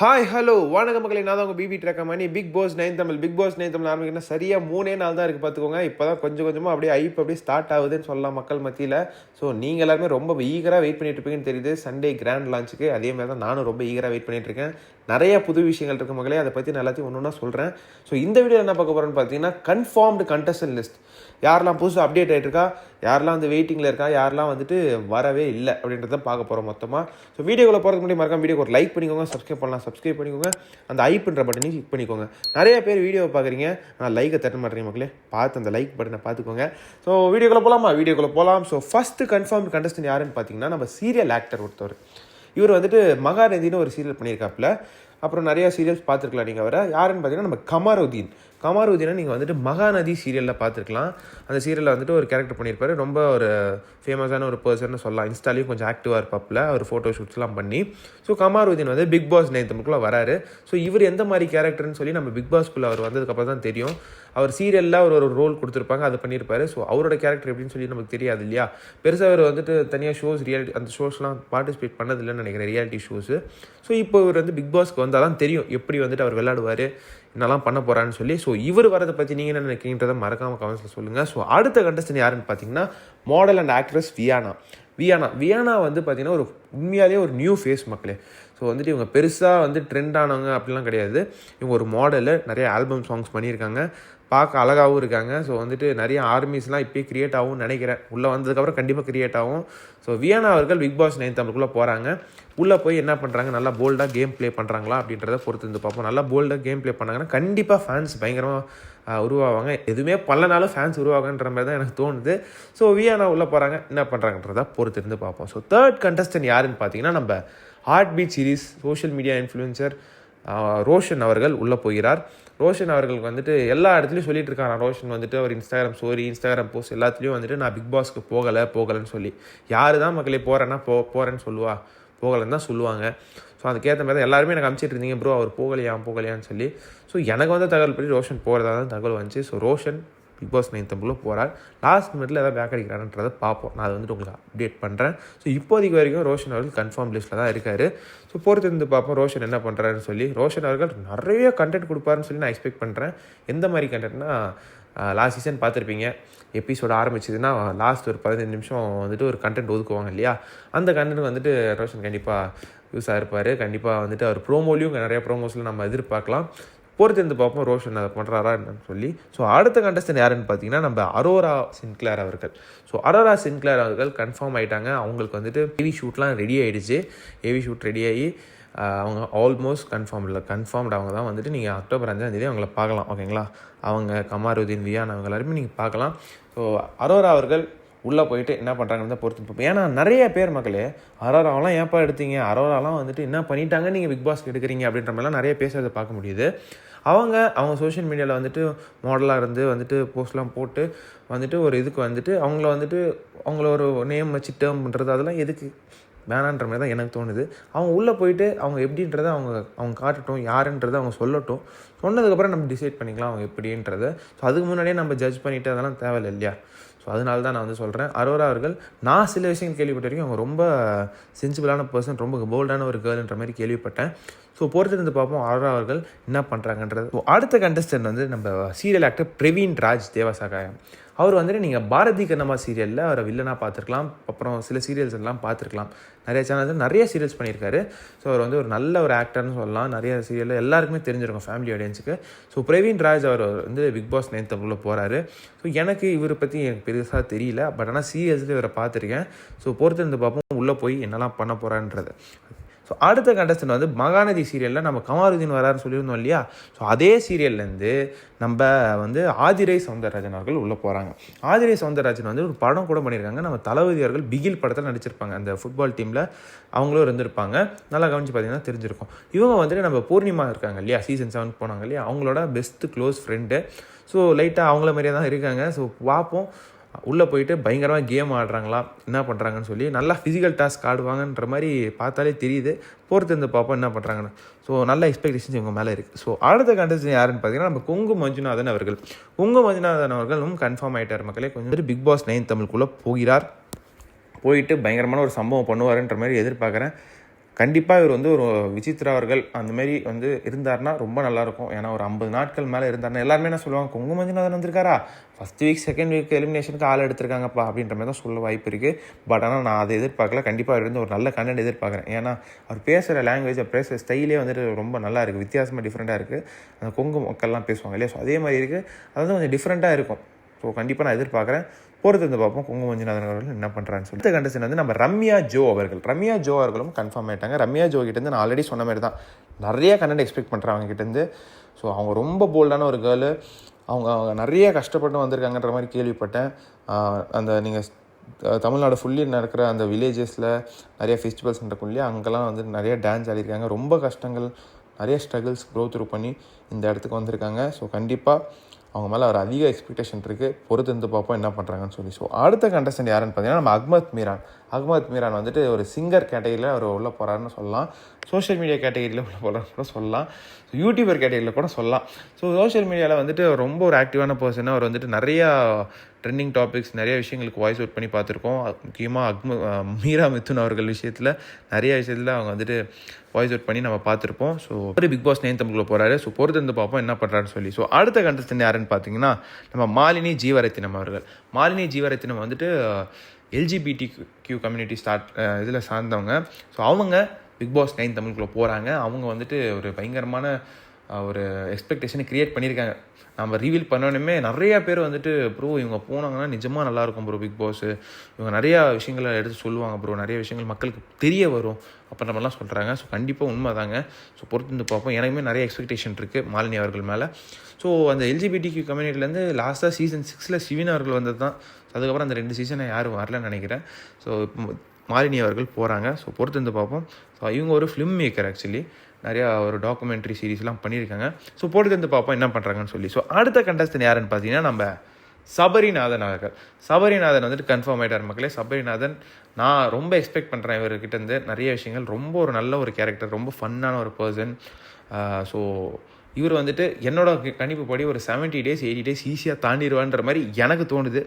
Hi hello வணக்க மக்களே. நான் தான் உங்கள் BB ட்ரக்க Mani. Bigg Boss nine Tamil Bigg Boss nine Tamil ஆரம்பிக்கணும் சரியாக மூணே நாள் தான் இருக்குது பார்த்துக்கோங்க இப்போ தான் கொஞ்சம் கொஞ்சமாக அப்படியே ஐப் அப்படியே ஸ்டார்ட் ஆகுதுன்னு சொல்லலாம் மக்கள் மத்தியில். ஸோ நீங்கள் எல்லாருமே ரொம்ப ஈகராக வெயிட் பண்ணிட்டு இருப்பீங்கன்னு தெரியுது. சண்டே கிராண்ட் லான்ச்சுக்கு அதே மாதிரி தான் நானும் ரொம்ப ஈகராக வெயிட் பண்ணிட்டு இருக்கேன். நிறைய புது விஷயங்கள் இருக்க மக்களே. அதை பற்றி நான் எல்லாத்தையும் ஒன்று ஒன்றா சொல்கிறேன் ஸோ இந்த வீடியோ என்ன பார்க்க போகிறேன்னு பார்த்தீங்கன்னா கன்ஃபார்ம்டு கண்டஸ்டன் லிஸ்ட் யாரெல்லாம் புதுசாக அப்டேட் ஆகிட்டு இருக்கா யாரெல்லாம் வந்து வெயிட்டிங்கில் இருக்கா? யாரெல்லாம் வந்துட்டு வரவே இல்லை அப்படின்றத பார்க்க போகிறோம் மொத்தமாக ஸோ வீடியோவில் போகிறதுக்கு முன்னாடி மறக்காம வீடியோக்கு ஒரு லைக் பண்ணிக்கோங்க சப்ஸ்கிரைப் பண்ணலாம். சப்ஸ்கிரைப் பண்ணிக்கோங்க. அந்த ஐப்புன்ற பட்டனையும் கிளிக் பண்ணிக்கோங்க. நிறைய பேர் வீடியோவை பார்க்குறீங்க. ஆனால் லைக்கை தட்ட மாட்டேறீங்க மக்களே. பார்த்து அந்த லைக் பட்டனை பார்த்துக்கோங்க. ஸோ வீடியோக்குள்ளே போகலாமா வீடியோக்குள்ளே போகலாம் ஸோ ஃபஸ்ட்டு கன்ஃபார்ம் கண்டஸ்டன் யாருன்னு பார்த்தீங்கன்னா நம்ம சீரியல் ஆக்டர் ஒருத்தவர். இவர் வந்துட்டு மகாநதினு ஒரு சீரியல் பண்ணியிருக்காப்புல. அப்புறம் நிறையா சீரியல்ஸ் பார்த்துருக்கலாம் நீங்கள் வர யாருன்னு பார்த்தீங்கன்னா நம்ம கமாருதீன். கமாருதீனை நீங்கள் வந்துட்டு மகாநதி சீரியலில் பார்த்துருக்கலாம். அந்த சீரியலில் வந்துட்டு ஒரு கேரக்டர் பண்ணியிருப்பாரு. ரொம்ப ஒரு ஃபேமஸான ஒரு பர்சன் சொல்லலாம். இன்ஸ்டாலையும் கொஞ்சம் ஆக்டிவாக இருப்பாப்புல. அவர் ஃபோட்டோ ஷூட்ஸ்லாம் பண்ணி. ஸோ கமாருதீன் வந்து பிக் பாஸ் நேத்தமுக்குள்ளே வராரு. ஸோ இவர் எந்த மாதிரி கேரக்டர்னு சொல்லி நம்ம பிக் பாஸ்க்குள்ளே அவர் வந்ததுக்கப்புறம் தான் தெரியும். அவர் சீரியலில் அவர் ஒரு ரோல் கொடுத்துருப்பாங்க. அதை பண்ணியிருப்பாரு. ஸோ அவரோட கேரக்டர் எப்படின்னு சொல்லி நமக்கு தெரியாது இல்லையா? பெருசாக அவர் வந்துட்டு தனியாக ஷோஸ் ரியாலிட்டி அந்த ஷோஸ்லாம் பார்ட்டிசிபேட் பண்ணதில்லைன்னு நினைக்கிறேன். ரியாலிட்டி ஷோஸு ஸோ இப்போ இவர் வந்து பிக் பாஸ்க்கு வந்தால் தான் தெரியும் எப்படி வந்துட்டு அவர் விளையாடுவார் என்னெல்லாம் பண்ண போகிறான்னு சொல்லி. ஸோ இவர் வரதை பற்றி நீங்கள் என்ன நினைக்கிறீங்கிறத மறக்காமல் கமெண்ட்ஸில் சொல்லுங்கள் ஸோ அடுத்த கண்டஸ்டன் யாருன்னு பார்த்தீங்கன்னா model and actress Viana Viana Viana வந்து பார்த்தீங்கன்னா ஒரு உண்மையாலே ஒரு நியூ ஃபேஸ் மக்களே. ஸோ வந்துட்டு இவங்க பெருசாக வந்து ட்ரெண்ட் ஆனவங்க அப்படிலாம் கிடையாது. இவங்க ஒரு மாடலு நிறைய ஆல்பம் சாங்ஸ் பண்ணியிருக்காங்க. பார்க்க அழகாகவும் இருக்காங்க. ஸோ வந்துட்டு நிறைய ஆர்மிஸ்லாம் இப்போயே க்ரியேட் ஆகும்னு நினைக்கிறேன். உள்ளே வந்ததுக்கப்புறம் கண்டிப்பாக க்ரியேட் ஆகும். ஸோ வியானா அவர்கள் பிக் பாஸ் நைன் தமிழுக்குள்ளே போகிறாங்க உள்ளே போய் என்ன பண்ணுறாங்க நல்லா போல்டாக கேம் ப்ளே பண்ணுறாங்களா அப்படின்றத பொறுத்து இருந்து பார்ப்போம். நல்லா போல்டாக கேம் ப்ளே பண்ணாங்கன்னா கண்டிப்பாக ஃபேன்ஸ் பயங்கரமாக உருவாவாங்க. எதுவுமே பண்ணனாலும் ஃபேன்ஸ் உருவாகன்ற மாதிரி தான் எனக்கு தோணுது. ஸோ வியானா உள்ளே போகிறாங்க என்ன பண்ணுறாங்கன்றத பொறுத்து இருந்து பார்ப்போம். ஸோ தேர்ட் கண்டஸ்டன்ட் யாருன்னு பார்த்தீங்கன்னா நம்ம heart beat series social media influencer Roshan அவர்கள் உள்ளே போகிறார். ரோஷன் அவர்களுக்கு வந்துட்டு எல்லா இடத்துலையும் சொல்லிட்டு இருக்காங்க ரோஷன் வந்துட்டு அவர் இன்ஸ்டாகிராம் ஸ்டோரி இன்ஸ்டாகிராம் போஸ்ட் எல்லாத்துலேயும் வந்துட்டு நான் பிக் பாஸ்க்கு போகலை போகலைன்னு சொல்லி. யார் தான் மக்களே போகிறேன்னா போ போகிறேன்னு சொல்லுவா. போகலைன்னு தான் சொல்லுவாங்க. ஸோ அதுக்கேற்ற மாதிரி தான் எல்லாருமே எனக்கு அனுப்பிச்சிட்டு இருந்தீங்க ப்ரோ அவர் போகலையா போகலையான்னு சொல்லி. ஸோ எனக்கு வந்து தகவல் படி ரோஷன் போகிறதா தான் தகவல் வந்துச்சு. So Roshan Bigg Boss nine Dambulla போகிறார் லாஸ்ட் மினிட்ல ஏதாவது பேக் அடிக்கிறான்றதை பார்ப்போம். நான் அதை வந்துட்டு உங்களுக்கு அப்டேட் பண்ணுறேன் ஸோ இப்போதைக்கு வரைக்கும் ரோஷன் அவர்கள் கன்ஃபார்ம் லிஸ்ட்டில் தான் இருக்கார். ஸோ பொறுத்து இருந்து பார்ப்போம் ரோஷன் என்ன பண்ணுறாருன்னு சொல்லி. ரோஷன் அவர்கள் நிறைய கண்டென்ட் கொடுப்பாருன்னு சொல்லி நான் எக்ஸ்பெக்ட் பண்ணுறேன் எந்த மாதிரி கண்டென்ட்னா லாஸ்ட் சீசன் பார்த்துருப்பீங்க. எபிசோட் ஆரம்பிச்சதுன்னா லாஸ்ட் ஒரு பதினஞ்சு நிமிஷம் வந்துட்டு ஒரு கண்டென்ட் ஒதுக்குவாங்க இல்லையா? அந்த கண்டென்ட் வந்துட்டு ரோஷன் கண்டிப்பாக யூஸ் ஆகிருப்பார் கண்டிப்பாக வந்துட்டு அவர் ப்ரோமோலையும் நிறைய ப்ரோமோஸில் நம்ம எதிர்பார்க்கலாம். பொறுத்து இருந்து பார்ப்போம் ரோஷன் அதை பண்ணுறாரா என்னன்னு சொல்லி. ஸோ அடுத்த கண்டஸ்டன் யாருன்னு பார்த்தீங்கன்னா நம்ம அரோரா சின்க்ளேர் அவர்கள். ஸோ அரோரா சின்க்ளேர் அவர்கள் கன்ஃபார்ம் ஆகிட்டாங்க அவங்களுக்கு வந்துட்டு ஏவி ஷூட்லாம் ரெடி ஆகிடுச்சு ஏவி ஷூட் ரெடி ஆகி அவங்க ஆல்மோஸ்ட் கன்ஃபார்ம் இல்லை. கன்ஃபார்ம்டு அவங்க தான் வந்துட்டு நீங்கள் அக்டோபர் அஞ்சாந்தேதி அவங்கள பார்க்கலாம் ஓகேங்களா? அவங்க கமாருதீன் வியான் அவங்க எல்லாருமே நீங்கள் பார்க்கலாம். ஸோ அரோரா அவர்கள் உள்ளே போயிட்டு என்ன பண்ணுறாங்கன்னு தான் பொறுத்து பார்ப்போம். ஏன்னா நிறைய பேர் மக்களே அரோராவெலாம் ஏன்ப்பா எடுத்தீங்க? அரோராலாம் வந்துட்டு என்ன பண்ணிட்டாங்க நீங்கள் பிக் பாஸ்க்கு எடுக்கிறீங்க அப்படின்ற மாதிரிலாம் நிறைய பேசுகிறத பார்க்க முடியுது. அவங்க அவங்க சோஷியல் மீடியாவில் வந்துட்டு மாடலாக இருந்து வந்துட்டு போஸ்ட்லாம் போட்டு வந்துட்டு ஒரு இதுக்கு வந்துட்டு அவங்கள வந்துட்டு அவங்கள ஒரு நேம் வச்சு டேர்ம் பண்ணுறது அதெல்லாம் எதுக்கு? வேணான்ற மாதிரி தான் எனக்கு தோணுது. அவங்க உள்ளே போயிட்டு அவங்க எப்படின்றத அவங்க அவங்க காட்டட்டும் யாருன்றதை அவங்க சொல்லட்டும். சொன்னதுக்கப்புறம் நம்ம டிசைட் பண்ணிக்கலாம் அவங்க எப்படின்றத. ஸோ அதுக்கு முன்னாடியே நம்ம ஜட்ஜ் பண்ணிவிட்டு அதெல்லாம் தேவையில்லை இல்லையா? ஸோ அதனால தான் நான் வந்து சொல்கிறேன் அரோரா அவர்கள் நான் சில விஷயங்கள் கேள்விப்பட்ட வரைக்கும் அவங்க ரொம்ப சென்சிபிளான பர்சன் ரொம்ப போல்டான ஒரு கேர்ள்ன்ற மாதிரி கேள்விப்பட்டேன். ஸோ பொறுத்திருந்து பார்ப்போம். அரோரா அவர்கள் என்ன பண்ணுறாங்கன்றது ஸோ அடுத்த கண்டஸ்டன்ட் வந்து நம்ம சீரியல் ஆக்டர் பிரவீன் ராஜ் தேவசாகாயம். அவர் வந்துட்டு நீங்கள் பாரதி கண்ணம்மா சீரியலில் அவரை வில்லனாக பார்த்துருக்கலாம். அப்புறம் சில சீரியல்ஸ் எல்லாம் பார்த்துருக்கலாம். நிறைய சேனல்ஸ் நிறைய சீரியல்ஸ் பண்ணியிருக்காரு. ஸோ அவர் வந்து ஒரு நல்ல ஒரு ஆக்டர்னு சொல்லலாம். நிறைய சீரியலில் எல்லாருக்குமே தெரிஞ்சிருக்கும் ஃபேமிலி ஆடியன்ஸுக்கு ஸோ பிரவீன் ராஜ் அவர் வந்து பிக் பாஸ் நைன் தமிழில் போகிறாரு ஸோ எனக்கு இவரை பற்றி எனக்கு பெருசாக தெரியல. பட் ஆனால் சீரியல்ஸில் இவரை பார்த்துருக்கேன். ஸோ பொறுத்திருந்து பார்ப்போம். உள்ளே போய் என்னெல்லாம் பண்ண போகிறான்றது ஸோ அடுத்த கண்டஸ்டன் வந்து மகாநதி சீரியலில் நம்ம கமாருதீன் வராருன்னு சொல்லியிருந்தோம் இல்லையா? ஸோ அதே சீரியல்லேருந்து நம்ம வந்து ஆதிரை சவுந்தரராஜன் அவர்கள் உள்ளே போகிறாங்க ஆதிரை சவுந்தரராஜன் வந்து ஒரு படம் கூட பண்ணியிருக்காங்க. நம்ம தளபதி அவர்கள் பிகில் படத்தில் நடிச்சிருப்பாங்க. அந்த ஃபுட்பால் டீமில் அவங்களும் இருந்திருப்பாங்க. நல்லா கவனிச்சு பார்த்தீங்கன்னா தெரிஞ்சிருக்கும். இவங்க வந்துட்டு நம்ம பூர்ணிமா இருக்காங்க இல்லையா? சீசன் செவன் போனாங்க இல்லையா? அவங்களோட பெஸ்ட்டு க்ளோஸ் ஃப்ரெண்டு ஸோ லைட்டாக அவங்கள மாதிரியே தான் இருக்காங்க. ஸோ பார்ப்போம். உள்ளே போயிட்டு பயங்கரமாக கேம் ஆடுறாங்களா என்ன பண்ணுறாங்கன்னு சொல்லி நல்லா ஃபிசிக்கல் டாஸ்க் ஆடுவாங்கன்ற மாதிரி பார்த்தாலே தெரியுது. போகிறது இருந்து பார்ப்போம் என்ன பண்ணுறாங்கன்னு ஸோ நல்ல எக்ஸ்பெக்டேஷன்ஸ் இவங்க மேலே இருக்குது ஸோ அடுத்த கண்டஸ்டன் யாருன்னு பார்த்தீங்கன்னா நம்ம குங்கு மஞ்சுநாதன் அவர்கள். குங்கு மஞ்சுநாதன் அவர்களும் கன்ஃபார்ம் ஆகிட்டார் மக்களே. கொஞ்சம் பிக் பாஸ் நைன் தமிழுக்குள்ளே போகிறார். போயிட்டு பயங்கரமான ஒரு சம்பவம் பண்ணுவாருன்ற மாதிரி எதிர்பார்க்குறேன். கண்டிப்பாக இவர் வந்து ஒரு விசித்ரா அவர்கள். அந்தமாரி வந்து இருந்தாருன்னா ரொம்ப நல்லாயிருக்கும். ஏன்னா ஒரு ஐம்பது நாட்கள் மேலே இருந்தார்னா எல்லாருமே என்ன சொல்லுவாங்க குங்கு மஞ்சுநாதன் வந்திருக்காரா? ஃபஸ்ட் வீக் செகண்ட் வீக் எலிமினேஷனுக்கு ஆள் எடுத்திருக்காங்கப்பா அப்படின்ற மாதிரி தான் சொல்ல வாய்ப்பு இருக்குது பட் ஆனால் நான் அதை எதிர்பார்க்கல. கண்டிப்பாக அவர் வந்து ஒரு நல்ல கண்டென்ட் எதிர்பார்க்குறேன். ஏன்னா அவர் பேசுகிற லாங்குவேஜ் பேசுகிற ஸ்டைலே வந்துட்டு ரொம்ப நல்லா இருக்குது வித்தியாசமாக டிஃப்ரெண்ட்டாக இருக்குது அந்த கொங்கு மக்கள்லாம் பேசுவாங்க இல்லையா? ஸோ அதே மாதிரி இருக்குது அது வந்து கொஞ்சம் டிஃப்ரெண்ட்டாக இருக்கும். ஸோ கண்டிப்பாக நான் எதிர்பார்க்குறேன். பொறுத்து வந்து பார்ப்போம். குங்கு மஞ்சுநாதன் அவர்கள் என்ன பண்ணுறான்னு சொல்லி கண்டஸ்டன் வந்து நம்ம ரம்யா ஜோ அவர்கள். ரம்யா ஜோ அவர்களும் கன்ஃபார்ம் ஆயிட்டாங்க. ரம்யா ஜோ கிட்டேருந்து நான் ஆல்ரெடி சொன்ன மாதிரி தான். நிறைய கண்டென்ட் எக்ஸ்பெக்ட் பண்ணுறாங்க கிட்டேருந்து. ஸோ அவங்க ரொம்ப போல்டான ஒரு கேர்ளு அவங்க அவங்க நிறைய கஷ்டப்பட்டு வந்திருக்காங்கன்ற மாதிரி கேள்விப்பட்டேன். அந்த நீங்கள் தமிழ்நாடு ஃபுல்லி நடக்கிற அந்த வில்லேஜஸில் நிறைய ஃபெஸ்டிவல்ஸ் நடக்கும் இல்லையா அங்கெல்லாம் வந்து நிறைய டான்ஸ் ஆடிருக்காங்க. ரொம்ப கஷ்டங்கள் நிறைய ஸ்ட்ரகிள்ஸ் க்ரோ த்ரூ பண்ணி இந்த இடத்துக்கு வந்திருக்காங்க. ஸோ கண்டிப்பாக அவங்க மேலே ஒரு அதிக எக்ஸ்பெக்டேஷன் இருக்குது பொறுத்து இருந்து பார்ப்போம் என்ன பண்ணுறாங்கன்னு சொல்லி. ஸோ அடுத்த கண்டஸ்டன்ட் யாருன்னு பார்த்தீங்கன்னா நம்ம அக்மத் மீரான். அக்மத் மீரான் வந்துட்டு ஒரு சிங்கர் கேட்டகரியில் அவர் உள்ளே போகிறாருன்னு சொல்லலாம். சோஷியல் மீடியா கேட்டகரியில் உள்ள போகிறாருன்னு கூட சொல்லலாம். ஸோ யூடியூபர் கேட்டகரியில் கூட சொல்லலாம். ஸோ சோஷியல் மீடியாவில் வந்துட்டு ரொம்ப ஒரு ஆக்டிவான பர்சனாக அவர் வந்துட்டு நிறையா ட்ரெண்டிங் டாபிக்ஸ் நிறைய விஷயங்களுக்கு வாய்ஸ் அவுட் பண்ணி பார்த்துருக்கோம். முக்கியமாக அக்மு மீரா மித்துன் அவர்கள் விஷயத்தில் நிறைய விஷயத்தில் அவங்க வந்துட்டு வாய்ஸ் அவுட் பண்ணி நம்ம பார்த்துருப்போம். ஸோ ஒரு பிக் பாஸ் நைன் தமிழில் போகிறாரு ஸோ பொறுத்து இருந்து பார்ப்போம் என்ன பண்ணுறாருன்னு சொல்லி. ஸோ அடுத்த கண்டஸ்டன்ட் யாருன்னு பார்த்தீங்கன்னா நம்ம மாலினி ஜீவரத்தினம் அவர்கள். மாலினி ஜீவரத்தினம் வந்துட்டு எல்ஜிபிடி கியூ கம்யூனிட்டி ஸ்டார்ட் இதில் சார்ந்தவங்க. ஸோ அவங்க பிக் பாஸ் நைன் தமிழுக்குள்ளே போகிறாங்க அவங்க வந்துட்டு ஒரு பயங்கரமான ஒரு எக்ஸ்பெக்டேஷனை க்ரியேட் பண்ணியிருக்காங்க. நம்ம ரிவீல் பண்ணோடனே நிறைய பேர் வந்துட்டு ப்ரோ இவங்க போனாங்கன்னா நிஜமாக நல்லாயிருக்கும் ப்ரோ பிக் பாஸ் இவங்க நிறையா விஷயங்களை எடுத்து சொல்லுவாங்க ப்ரோ நிறைய விஷயங்கள் மக்களுக்கு தெரிய வரும். அப்படின்ற மாதிரிலாம் சொல்கிறாங்க ஸோ கண்டிப்பாக உண்மை தாங்க ஸோ பொறுத்து வந்து பார்ப்போம். எனக்குமே நிறைய எக்ஸ்பெக்டேஷன் இருக்குது மாலினி அவர்கள் மேலே. ஸோ அந்த எல்ஜிபிடிக்கு கம்யூனிட்டிலேருந்து லாஸ்ட்டாக சீசன் சிக்ஸில் சிவின் அவர்கள் வந்தது தான் அதுக்கப்புறம் அந்த ரெண்டு சீசனை யாரும் வரலன்னு நினைக்கிறேன். ஸோ மாலினி அவர்கள் போகிறாங்க ஸோ பொறுத்து வந்து பார்ப்போம். ஸோ இவங்க ஒரு ஃபிலிம் மேக்கர் ஆக்சுவலி நிறையா ஒரு டாக்குமெண்ட்ரி சீரிஸ்லாம் பண்ணியிருக்காங்க. ஸோ பொறுத்து வந்து பார்ப்போம் என்ன பண்ணுறாங்கன்னு சொல்லி. ஸோ அடுத்த கண்டஸ்டன் யாருன்னு பார்த்தீங்கன்னா நம்ம சபரிநாதன் அவர்கள். சபரிநாதன் வந்துட்டு கன்ஃபார்ம் ஆகிட்டார் மக்களே. சபரிநாதன் நான் ரொம்ப எக்ஸ்பெக்ட் பண்ணுறேன் இவர்கிட்ட இருந்து. நிறைய விஷயங்கள். ரொம்ப ஒரு நல்ல ஒரு கேரக்டர் ரொம்ப ஃபன்னான ஒரு பர்சன் ஸோ இவர் வந்துட்டு என்னோட கணிப்பு படி ஒரு 70 டேஸ் எயிட்டி டேஸ் ஈஸியாக தாண்டிடுவான்ற மாதிரி எனக்கு தோணுது.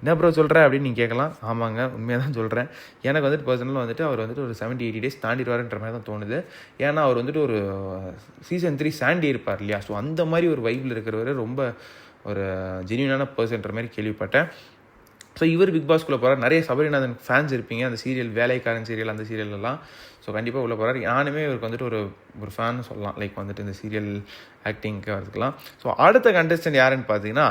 என்ன ப்ரோ சொல்கிறேன் அப்படின்னு நீங்கள் கேட்கலாம் ஆமாங்க உண்மையாக தான் சொல்கிறேன் எனக்கு வந்துட்டு பர்சனலாக வந்துட்டு அவர் வந்துட்டு ஒரு 70 எயிட்டி டேஸ் தாண்டிடுவாருன்ற மாதிரி தான் தோணுது. ஏன்னா அவர் வந்துட்டு ஒரு சீசன் த்ரீ சாண்டி இருப்பார் இல்லையா? ஸோ அந்த மாதிரி ஒரு வைப்பில் இருக்கிறவர் ரொம்ப ஒரு ஜென்யூனான பர்சன்ற மாதிரி கேள்விப்பட்டேன். ஸோ இவர் பிக் பாஸ்க்குள்ளே போகிறார் நிறைய சபரிநாதன் ஃபேன்ஸ் இருப்பீங்க. அந்த சீரியல் வேலைக்காரன் சீரியல் அந்த சீரியலெல்லாம் ஸோ கண்டிப்பாக உள்ள போகிறார் நானுமே இவருக்கு வந்துட்டு ஒரு ஒரு ஃபேன் சொல்லலாம். லைக் வந்துட்டு இந்த சீரியல் ஆக்டிங்க்கு வரதுக்கெலாம் ஸோ அடுத்த கண்டஸ்டன்ட் யாருன்னு பார்த்தீங்கன்னா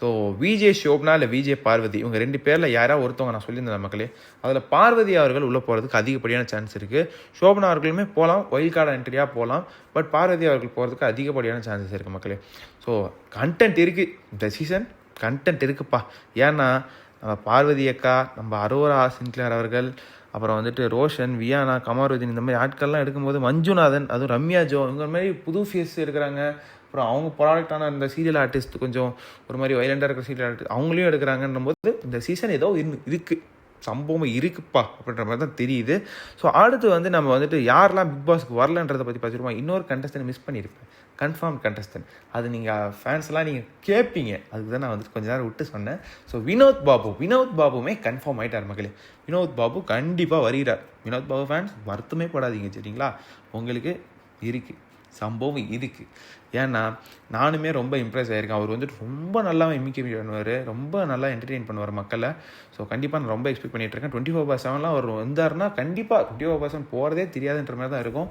ஸோ விஜே ஷோப்னா இல்லை விஜே பார்வதி இவங்க ரெண்டு பேரில் யாராவது ஒருத்தவங்க நான் சொல்லியிருந்தேன் மக்களே. அதில் பார்வதி அவர்கள் உள்ளே போகிறதுக்கு அதிகப்படியான சான்ஸ் இருக்குது ஷோபனா அவர்களுமே போகலாம் ஒயில் கார்டு என்ட்ரியாக போகலாம் பட் பார்வதி அவர்கள் போகிறதுக்கு அதிகப்படியான சான்சஸ் இருக்குது மக்களே. ஸோ கண்டென்ட் இருக்குது இந்த சீசன் கண்டென்ட் இருக்குப்பா. ஏன்னா நம்ம பார்வதி அக்கா நம்ம அரோரா சின்க்ளேர் அவர்கள் அப்புறம் வந்துட்டு ரோஷன் வியானா கமாருதீன் இந்த மாதிரி ஆட்கள்லாம் எடுக்கும்போது மஞ்சுநாதன் அதுவும் ரம்யா ஜோ இவங்க மாதிரி புது ஃபேஸ் இருக்கிறாங்க அப்புறம் அவங்க ப்ராடக்டான இந்த சீரியல் ஆர்டிஸ்ட் கொஞ்சம் ஒரு மாதிரி வைலண்டாக இருக்கிற சீரியல் ஆர்டிஸ்ட் அவங்களையும் எடுக்கிறாங்கன்னும் போது இந்த சீசன் ஏதோ இரு- இருக்கு. சம்பவம் இருக்குப்பா அப்படின்ற மாதிரி தான் தெரியுது. ஸோ அடுத்து வந்து நம்ம வந்துட்டு யாரெல்லாம் பிக் பாஸ்க்கு வரலன்றதை பற்றி பார்த்துருவோம் இன்னொரு கண்டஸ்டன் மிஸ் பண்ணியிருப்பேன். கன்ஃபார்ம் கண்டஸ்டன் அது நீங்கள் ஃபேன்ஸ்லாம் நீங்கள் கேட்பீங்க அதுக்கு தான் நான் வந்துட்டு கொஞ்ச நேரம் விட்டு சொன்னேன். ஸோ வினோத் பாபு. வினோத் பாபுமே கன்ஃபார்ம் ஆகிட்டார் மக்களே. வினோத் பாபு கண்டிப்பாக வருகிறார். வினோத் பாபு ஃபேன்ஸ் வருத்தமே படாதீங்க சரிங்களா? உங்களுக்கு இருக்குது சம்பவம் இருக்குது ஏன்னா நானுமே ரொம்ப இம்ப்ரெஸ் ஆகியிருக்கேன் அவர் வந்துட்டு ரொம்ப நல்லா எமிக்க பண்ணுவார். ரொம்ப நல்லா என்டர்டெயின் பண்ணுவார் மக்களை. ஸோ கண்டிப்பாக நான் ரொம்ப எக்ஸ்பெக்ட் பண்ணிட்டு இருக்கேன். டுவெண்ட்டி ஃபோர் பர் செவன்லாம் அவர் வந்தார்னா கண்டிப்பாக டுவெண்ட்டி ஃபோர் பர்சன்ட் போகிறதே தெரியாதுன்ற மாதிரி தான் இருக்கும்.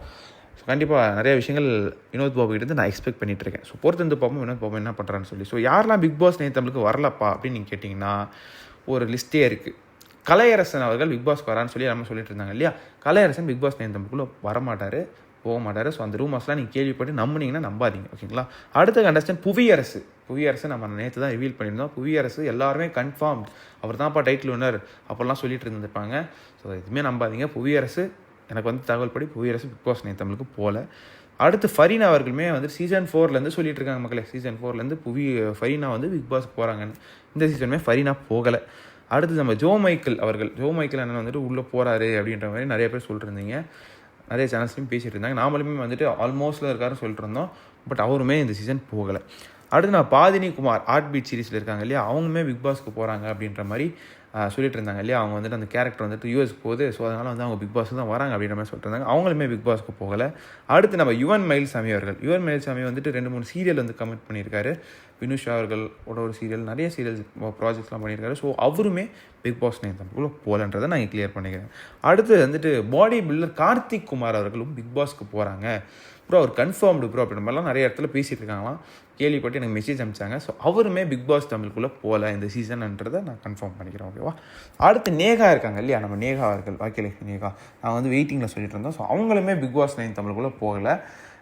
ஸோ கண்டிப்பாக நிறைய விஷயங்கள் வினோத் பாபு கிட்ட நான் எக்ஸ்பெக்ட் பண்ணிட்டு இருக்கேன். ஸோ பொறுத்து வந்து பார்ப்போம் வினோத் பாபு என்ன பண்ணுறான்னு சொல்லி. ஸோ யாரெல்லாம் பிக் பாஸ் நேற்று நம்மளுக்கு வரலப்பா அப்படின்னு நீங்கள் கேட்டிங்கன்னா ஒரு லிஸ்ட்டே இருக்குது கலையரசன் அவர்கள் பிக் பாஸ் வரான்னு சொல்லி நம்ம சொல்லிட்டு இருந்தாங்க இல்லையா? கலையரசன் பிக் பாஸ் நேற்று வரமாட்டார். போக மாட்டார். ஸோ அந்த ரூமர்ஸ்லாம் நீங்கள் கேள்விப்பட்டு நம்புனீங்கன்னா நம்பாதீங்க. ஓகேங்களா அடுத்த கண்டஸ்டன் புவியரசு. புவியரசு நம்ம நேற்று தான் ரிவீல் பண்ணியிருந்தோம். புவியரசு எல்லாருமே கன்ஃபார்ம் அவர் தான்ப்பா டைட்டில் வின்னர் அப்போல்லாம் சொல்லிட்டு இருந்திருப்பாங்க. ஸோ எதுவுமே நம்பாதீங்க. புவியரசு எனக்கு வந்து தகவல் படி புவியரசு பிக் பாஸ் நேற்று போகல அடுத்து ஃபரீனா அவர்களுமே வந்து சீசன் ஃபோர்லேருந்து சொல்லிட்டு இருக்காங்க மக்களே. சீசன் ஃபோர்லேருந்து புவி ஃபரீனா வந்து பிக் பாஸ்க்கு போகிறாங்கன்னு இந்த சீசனுமே ஃபரீனா போகலை. அடுத்து நம்ம ஜோ மைக்கிள் அவர்கள். ஜோ மைக்கிள் அண்ணன் வந்துட்டு உள்ளே போகிறாரு அப்படின்ற மாதிரி நிறைய பேர் சொல்லிட்டு இருந்தீங்க. நிறைய சேனல்ஸ்லையும் பேசிகிட்டு இருந்தாங்க. நாமளுமே வந்துட்டு ஆல்மோஸ்ட்டில் இருக்காருன்னு சொல்லிட்டு இருந்தோம். பட் அவருமே இந்த சீசன் போகலை. அடுத்து நான் பாதினி குமார் ஆர்ட் பீட் சீரிஸில் இருக்காங்க இல்லையா? அவங்களுமே பிக் பாஸ்க்கு போகிறாங்க அப்படின்ற மாதிரி சொல்லிட்டு இருந்தாங்க இல்லையா? அவங்க வந்துட்டு அந்த கேரக்டர் வந்துட்டு யூஎஸ்க்கு போகுது. ஸோ அதனால் வந்து அவங்க பிக் பாஸ் தான் வராங்க அப்படின்ற மாதிரி சொல்லிட்டு இருந்தாங்க அவங்களுமே பிக் பாஸ்க்கு போகலை. அடுத்து நம்ம யுவன் மயில்சாமி அவர்கள். யுவன் மயில்சாமி வந்துட்டு ரெண்டு மூணு சீரியல் வந்து கமெண்ட் பண்ணியிருக்காரு. வினுஷா அவர்களோட ஒரு சீரியல் நிறைய சீரியல்ஸ் ப்ராஜெக்ட்ஸ்லாம் பண்ணியிருக்காரு. ஸோ அவருமே பிக் பாஸ் நேம் போகலன்றதை நான் கிளியர் பண்ணிக்கிறேன். அடுத்து வந்துட்டு பாடி பில்டர் கார்த்திக் குமார் அவர்களும் பிக் பாஸ்க்கு போகிறாங்க ப்ரோ அவர் கன்ஃபார்ம்டு ப்ரோ அப்படின்ற மாதிரிலாம் நிறைய இடத்துல பேசிகிட்டு இருக்காங்களாம். கேள்விப்பட்டு எனக்கு மெசேஜ் அனுப்பிச்சாங்க. ஸோ அவருமே பிக் பாஸ் தமிழுக்குள்ளே போகல. இந்த சீசன்ன்றதை நான் கன்ஃபார்ம் பண்ணிக்கிறேன் ஓகேவா அடுத்து நேகா இருக்காங்க இல்லையா? நம்ம நேகா அவர்கள் வாக்கியலட்சுமி நேகா. நான் வந்து வெயிட்டிங்கில் சொல்லிட்டு இருந்தோம் ஸோ அவங்களுமே பிக் பாஸ் நைன் தமிழுக்குள்ளே போகலை.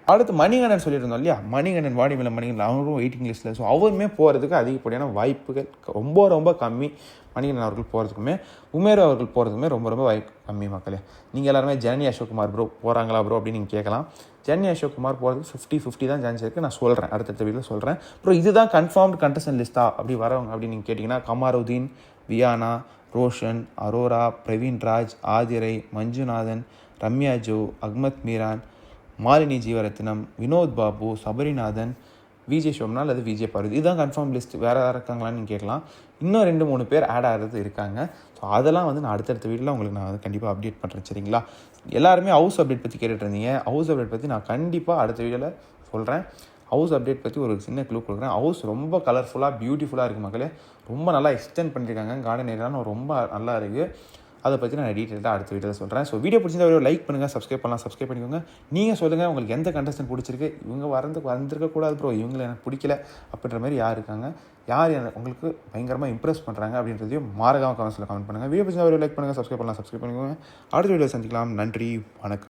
அடுத்து மணிகண்டன் சொல்லியிருந்தோம் இல்லையா? மணிகண்டன் வாடிமலை மணிகண்டன் அவரும் வெயிட்டிங் லிஸ்ட்டில் ஸோ அவருமே போகிறதுக்கு அதிகப்படியான வாய்ப்புகள் ரொம்ப ரொம்ப கம்மி மணிகண்டன் அவர்கள் போகிறதுக்குமே உமேர் அவர்கள் போகிறதுக்குமே ரொம்ப ரொம்ப வாய்ப்பு கம்மி மக்களே. நீங்கள் எல்லாருமே ஜனனி அசோக்குமார் ப்ரோ போகிறாங்களா ப்ரோ அப்படின்னு நீங்கள் கேட்கலாம். ஜனனி அசோக்குமார் போகிறதுக்கு ஃபிஃப்டி ஃபிஃப்டி தான் சான்ஸ் இருக்குது நான் சொல்கிறேன் அடுத்தடுத்த வீட்டில் சொல்கிறேன் ப்ரோ இதுதான் கன்ஃபார்ம்டு கண்டஸ்டன் லிஸ்ட்டா அப்படி வரவங்க அப்படின்னு நீங்கள் கேட்டிங்கன்னா கமாருதீன் வியானா ரோஷன் அரோரா பிரவீன் ராஜ் ஆதிரை மஞ்சுநாதன் ரம்யா ஜோ அக்மத் மீரான் மாலினி ஜீவரத்னம் வினோத் பாபு சபரிநாதன் விஜய் சோம்னா அல்லது விஜய் பார்வதி இதுதான் கன்ஃபார்ம் லிஸ்ட் வேறு யாராக இருக்காங்களான்னு கேட்கலாம். இன்னும் ரெண்டு மூணு பேர் ஆட் ஆகிறது இருக்காங்க. ஸோ அதெல்லாம் வந்து நான் அடுத்தடுத்த வீட்டில் உங்களுக்கு நான் வந்து கண்டிப்பாக அப்டேட் பண்ணுறேன் சரிங்களா? எல்லாருமே ஹவுஸ் அப்டேட் பற்றி கேட்டுட்டு இருந்தீங்க ஹவுஸ் அப்டேட் பற்றி நான் கண்டிப்பாக அடுத்த வீடியோவில் சொல்கிறேன் ஹவுஸ் அப்டேட் பற்றி ஒரு சின்ன க்ளூ கொடுக்குறேன். ஹவுஸ் ரொம்ப கலர்ஃபுல்லாக பியூட்டிஃபுல்லாக இருக்குது மக்களே. ரொம்ப நல்லா எக்ஸ்டெண்ட் பண்ணியிருக்காங்க கார்டன் ஏரியாலாம் ரொம்ப நல்லா இருக்குது அதை பற்றி நான் டீட்டெயிலாக அடுத்த வீடியோவில் சொல்கிறேன் ஸோ வீடியோ பிடிச்சிருந்தா வீடியோ லைக் பண்ணுங்கள் சப்ஸ்கிரைப் பண்ணலாம் சப்ஸ்கிரைப் பண்ணிக்கோங்க. நீங்கள் சொல்லுங்கள் உங்களுக்கு எந்த கண்டஸ்டன் பிடிச்சிருக்கு? இவங்க வரந்து வந்திருக்கக்கூடாது ப்ரோ இவங்களை எனக்கு பிடிக்கல அப்படின்ற மாதிரி யார் இருக்காங்க? யார் எனக்கு உங்களுக்கு பயங்கரமாக இம்ப்ரெஸ் பண்ணுறாங்க அப்படின்றதையும் மாறகாம கமெண்ட்ஸில் கமெண்ட் பண்ணுங்கள் வீடியோ பிடிச்சிருந்தா வீடியோ லைக் பண்ணுங்கள் சப்ஸ்கிரைப் பண்ணலாம் சப்ஸ்கிரைப் பண்ணிக்கோங்க. அடுத்த வீடியோ சந்திக்கலாம். நன்றி வணக்கம்.